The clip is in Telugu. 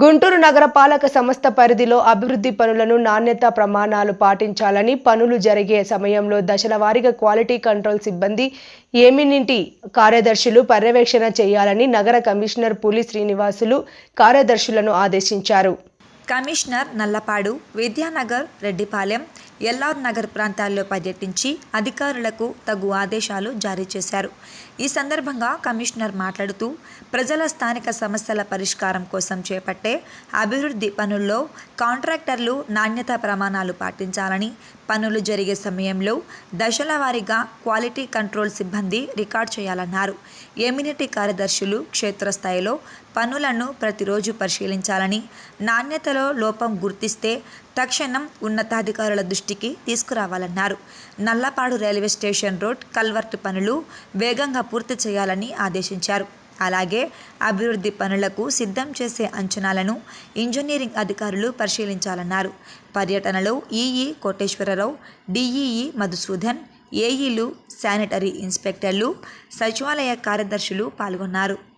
గుంటూరు నగర పాలక సంస్థ పరిధిలో అభివృద్ధి పనులను నాణ్యత ప్రమాణాలు పాటించాలని పనులు జరిగే సమయంలో దశల వారీగా క్వాలిటీ కంట్రోల్ సిబ్బంది ఏమినింటి కార్యదర్శులు పర్యవేక్షణ చేయాలని నగర కమిషనర్ పులి శ్రీనివాసులు కార్యదర్శులను ఆదేశించారు. కమిషనర్ నల్లపాడు విద్యానగర్ రెడ్డిపాలెం ఎల్ఆర్ నగర్ ప్రాంతాల్లో పర్యటించి అధికారులకు తగు ఆదేశాలు జారీ చేశారు. ఈ సందర్భంగా కమిషనర్ మాట్లాడుతూ ప్రజల స్థానిక సమస్యల పరిష్కారం కోసం చేపట్టే అభివృద్ధి పనుల్లో కాంట్రాక్టర్లు నాణ్యత ప్రమాణాలు పాటించాలని పనులు జరిగే సమయంలో దశల వారీగా క్వాలిటీ కంట్రోల్ సిబ్బంది రికార్డ్ చేయాలన్నారు. ఎమ్యూనిటీ కార్యదర్శులు క్షేత్రస్థాయిలో పనులను ప్రతిరోజు పరిశీలించాలని నాణ్యతలో లోపం గుర్తిస్తే తక్షణం ఉన్నతాధికారుల దృష్టికి తీసుకురావాలన్నారు. Nallapadu railway station road culvert పనులు వేగంగా పూర్తి చేయాలని ఆదేశించారు. అలాగే అభివృద్ధి పనులకు సిద్ధం చేసే అంచనాలను ఇంజనీరింగ్ అధికారులు పరిశీలించాలన్నారు. పర్యటనలో ఈఈ కోటేశ్వరరావు డిఈఈ మధుసూదన్ ఏఈలు శానిటరీ ఇన్స్పెక్టర్లు సచివాలయ కార్యదర్శులు పాల్గొన్నారు.